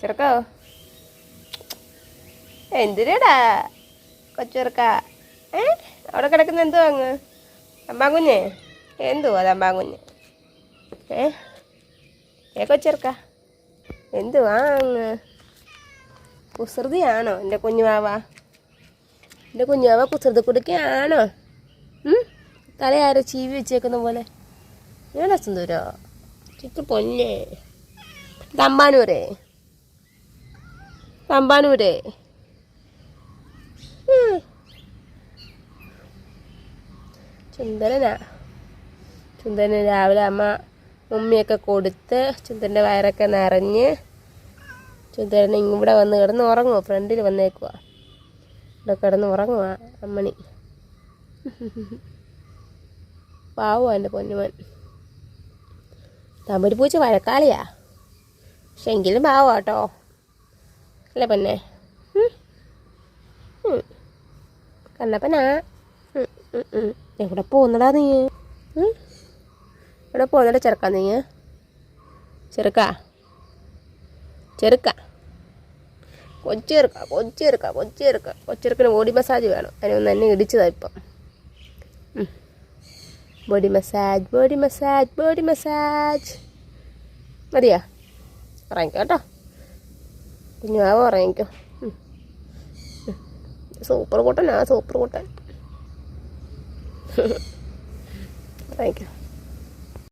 ചെറുക്കോ എന്തിനാടാ കൊച്ചുറക്ക? ഏ? അവിടെ കിടക്കുന്ന എന്തോ അങ്ങ്? തമ്പാങ്കുഞ്ഞേ എന്തുവാ തമ്പാങ്കുഞ്ഞ് ഏ? ഏ കൊച്ചുറക്ക? എന്തുവാ അങ്ങ്? കുസൃതിയാണോ എന്റെ കുഞ്ഞുവാവ എന്റെ കുഞ്ഞുവാവ കുസൃതി കൊടുക്കുകയാണോ തലയാരോ ചീവി വെച്ചേക്കുന്ന പോലെ. ഞാൻ സുന്ദരോ? ചിക്ക് പൊന്നേ തമ്പാനൂരേ. തമ്പാനൂരേ ചുന്ദനാ ചുന്ദരന് രാവിലെ അമ്മ ഉമ്മിയൊക്കെ കൊടുത്ത് ചുന്ദരന്റെ വയറൊക്കെ നിറഞ്ഞ് ചുന്ദരൻ ഇവിടെ വന്ന് കിടന്ന് ഉറങ്ങുവോ? ഫ്രണ്ടിൽ വന്നേക്കുക ഇവിടെ കിടന്ന് ഉറങ്ങുക അമ്മണി. പാവോ എന്റെ പൊന്നുമൻ. തമ്പരി പൂച്ച വഴക്കാളിയാ. പക്ഷെ എങ്കിലും പാവോ കേട്ടോ അല്ലേ പൊന്നെ. കണ്ണപ്പനാ. എവിടെ പോകുന്നടാ നീ? എവിടെ പോകുന്നടാ ചെറുക്കാ നീ? ചെറുക്കാ? ചെറുക്ക? കൊച്ചെറുക്ക കൊച്ചെറുക്ക കൊച്ചെറുക്ക കൊച്ചെറുക്കിന് ബോഡി മസാജ് വേണം. അതിനൊന്ന് എന്നെ ഇടിച്ചതാ ഇപ്പം. Body massage body massage body massage. മതിയാ? ഉറങ്ങിക്കോ കേട്ടോ. കുഞ്ഞാവ് പറയാനിക്കോ സൂപ്പർ കൂട്ടൻ ആ സൂപ്പർ കൂട്ടൻ. ഉറങ്ങിക്കോ